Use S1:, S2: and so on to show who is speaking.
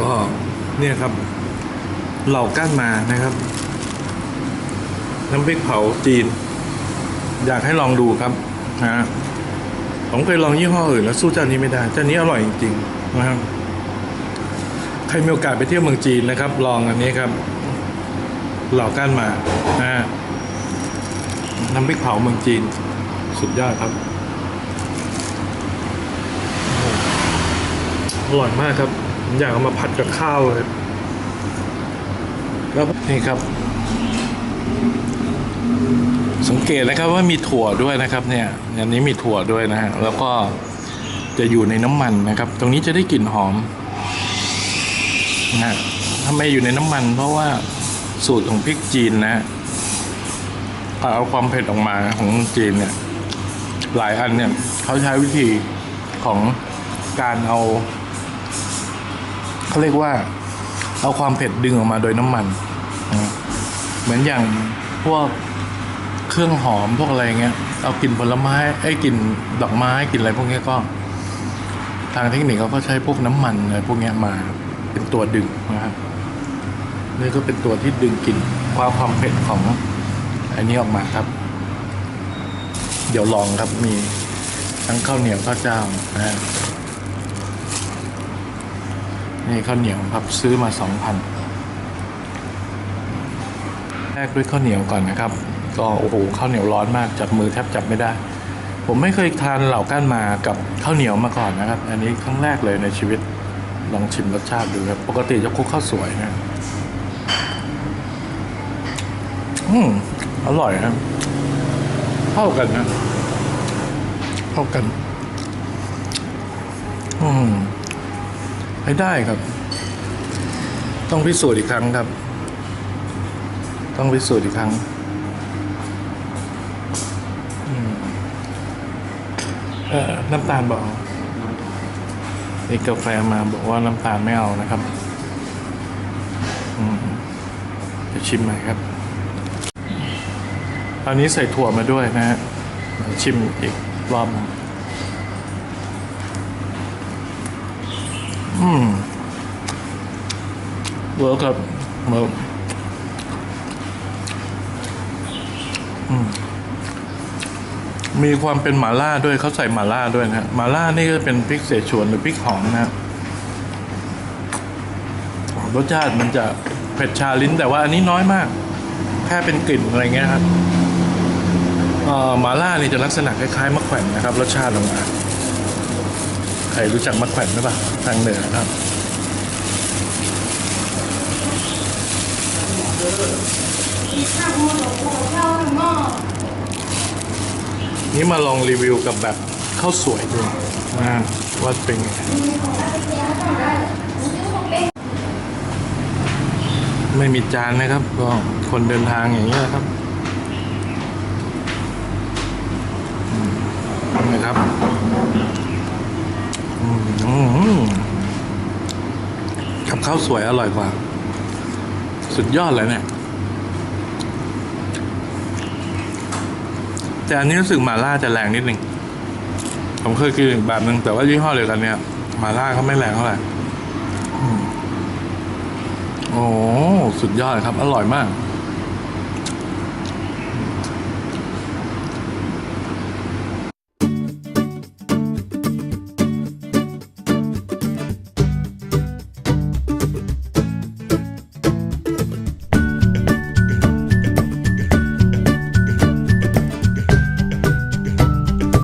S1: ก็เนี่ยครับ เหล่าก้านมานะครับ น้ำพริกเผาจีน อยากให้ลองดูครับนะฮะผมเคยลองยี่ห้ออื่นแล้วสู้เจ้านี้ไม่ได้ เจ้านี้อร่อยจริงๆนะครับ ใครมีโอกาสไปเที่ยวเมืองจีนนะครับ ลองอันนี้ครับ เหล่าก้านมานะฮะน้ำพริกเผาเมืองจีน สุดยอดครับอร่อยมากครับ อยากเอามาผัดกับข้าวเลยแล้วนี่ครับ สังเกตนะครับว่ามีถั่วด้วยนะครับ เนี่ยอันนี้มีถั่วด้วยนะฮะแล้วก็จะอยู่ในน้ำมันนะครับ ตรงนี้จะได้กลิ่นหอมนะทำไมอยู่ในน้ำมัน เพราะว่าสูตรของพริกจีนนะฮะเอาความเผ็ดออกมาของจีนเนี่ย หลายอันเนี่ยเขาใช้วิธีของการเอา เขาเรียกว่า เอาความเผ็ดดึงออกมาโดยน้ำมัน เหมือนอย่างพวกเครื่องหอมพวกอะไรเงี้ย เอากลิ่นผลไม้ไอ้กลิ่นดอกไม้กลิ่นอะไรพวกนี้ก็ ทางเทคนิคเขาก็ใช้พวกน้ำมันอะไรพวกนี้มาเป็นตัวดึงนะครับนี่ก็เป็นตัวที่ดึงกลิ่นความความเผ็ดของอันนี้ออกมาครับ เดี๋ยวลองครับมีทั้งข้าวเหนียวข้าวเจ้านะฮะ นี่ข้าวเหนียวครับซื้อมาสองพันแรกด้วยข้าวเหนียวก่อนนะครับ ก็โอ้โหข้าวเหนียวร้อนมากจับมือแทบจับไม่ได้ ผมไม่เคยทานเหล่าก้านมากับข้าวเหนียวมาก่อนนะครับ อันนี้ครั้งแรกเลยในชีวิตลองชิมรสชาติดูครับปกติจะคลุกข้าวสวยนะอืมอร่อยครับเข้ากันนะเข้ากัน อืม ไม่ได้ครับ ต้องพิสูจน์อีกครั้งครับ ต้องพิสูจน์อีกครั้งเอ่อน้ำตาลบอกนี่กาแฟมาบอกว่าน้ำตาลไม่เอานะครับจะชิมหน่อยครับตอนนี้ใส่ถั่วมาด้วยนะฮะชิมอีกรอบหนึ่ง อืมเวิร์กครับเวิร์กอืมมีความเป็นหม่าล่าด้วยเขาใส่หม่าล่าด้วยนะหม่าล่านี่ก็เป็นพริกเสฉวนหรือพริกหอมนะรสชาติมันจะเผ็ดชาลิ้น แต่ว่าอันนี้น้อยมาก แค่เป็นกลิ่นอะไรเงี้ยครับเอ่อหมาล่านี่จะลักษณะคล้ายๆมะแขวนนะครับ รสชาติลงมา ใครรู้จักมะแขวนหรือเปล่าทางเหนือครับนี่มาลองรีวิวกับแบบข้าวสวยดูนะว่าเป็นไงไม่มีจานนะครับ ก็คนเดินทางอย่างนี้ยครับนะครับ กับข้าวสวยอร่อยกว่า สุดยอดเลยเนี่ย แต่อันนี้รู้สึกมาล่าจะแรงนิดนึงผมเคยกินอีกแบบหนึ่งแต่ว่ายี่ห้อเดียวกันเนี่ย มาล่าเขาไม่แรงเท่าไหร่โอ้ สุดยอดครับ อร่อยมาก